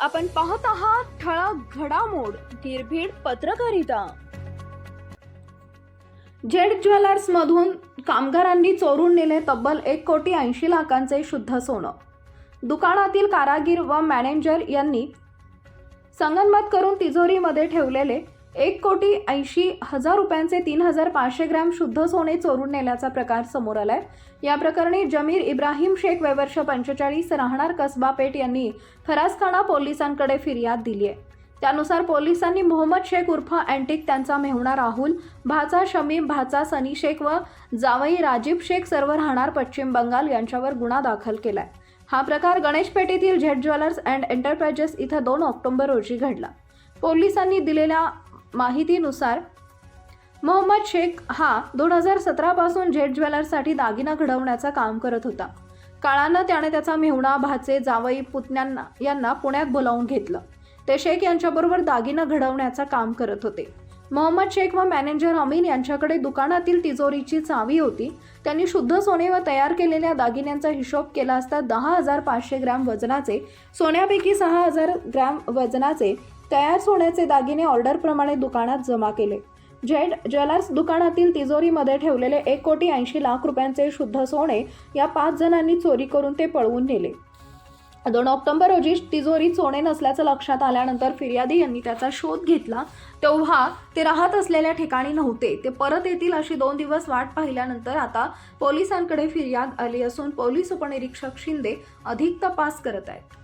आपण पाहत आहात ठळक घडामोड निर्भीड पत्रकारिता. जेड ज्वेलर्स मधून कामगारांनी चोरून नेले तब्बल एक कोटी ऐंशी लाखांचे शुद्ध सोनं. दुकानातील कारागीर व मॅनेजर यांनी संगनमत करून तिजोरीमध्ये ठेवलेले एक कोटी ऐंशी हजार रुपयांचे तीन हजार पाचशे ग्रॅम शुद्ध सोने चोरून नेल्याचा प्रकार समोर आलाय. या प्रकरणी जमीर इब्राहिम शेख वयवर्ष पंचेचाळीस राहणार कसबा पेठ यांनी फरासखाना पोलिसांकडे फिर्याद दिली आहे. त्यानुसार पोलिसांनी मोहम्मद शेख उर्फ अँटिक त्यांचा मेहुणा राहुल भाचा शमीम भाचा सनी शेख व जावई राजीव शेख सर्व राहणार पश्चिम बंगाल यांच्यावर गुन्हा दाखल केलाय. हा प्रकार गणेशपेठेतील झेड ज्वेलर्स अँड एंटरप्राइजेस इथं दोन ऑक्टोबर रोजी घडला. पोलिसांनी दिलेल्या माहितीनुसार मोहम्मद शेख हा दोन हजार सतरापासून जेट ज्वेलर्ससाठी दागिना घडवण्याचं काम करत होता. काळानं त्याने त्याचा मेहुणा भाचे जावई पुतण्यांना यांना पुण्यात बोलावून घेतलं. ते शेख यांच्याबरोबर दागिना घडवण्याचं काम करत होते. मोहम्मद शेख व मॅनेजर अमीन यांच्याकडे दुकानातील तिजोरीची चावी होती. त्यांनी शुद्ध सोने व तयार केलेल्या दागिन्यांचा हिशोब केला असता दहा हजार पाचशे ग्रॅम वजनाचे सोन्यापैकी सहा हजार ग्रॅम वजनाचे तयार सोन्याचे दागिने ऑर्डरप्रमाणे दुकानात जमा केले. जेड ज्वेलर्स दुकानातील तिजोरीमध्ये ठेवलेले एक कोटी ऐंशी लाख रुपयांचे शुद्ध सोने या पाच जणांनी चोरी करून ते पळवून नेले. दोन ऑक्टोबर रोजी तिजोरीत सोने नसल्याचं लक्षात आल्यानंतर फिर्यादी यांनी त्याचा शोध घेतला. तेव्हा ते राहत असलेल्या ठिकाणी नव्हते. ते परत येतील अशी दोन दिवस वाट पाहिल्यानंतर आता पोलिसांकडे फिर्याद आली असून पोलीस उपनिरीक्षक शिंदे अधिक तपास करत आहेत.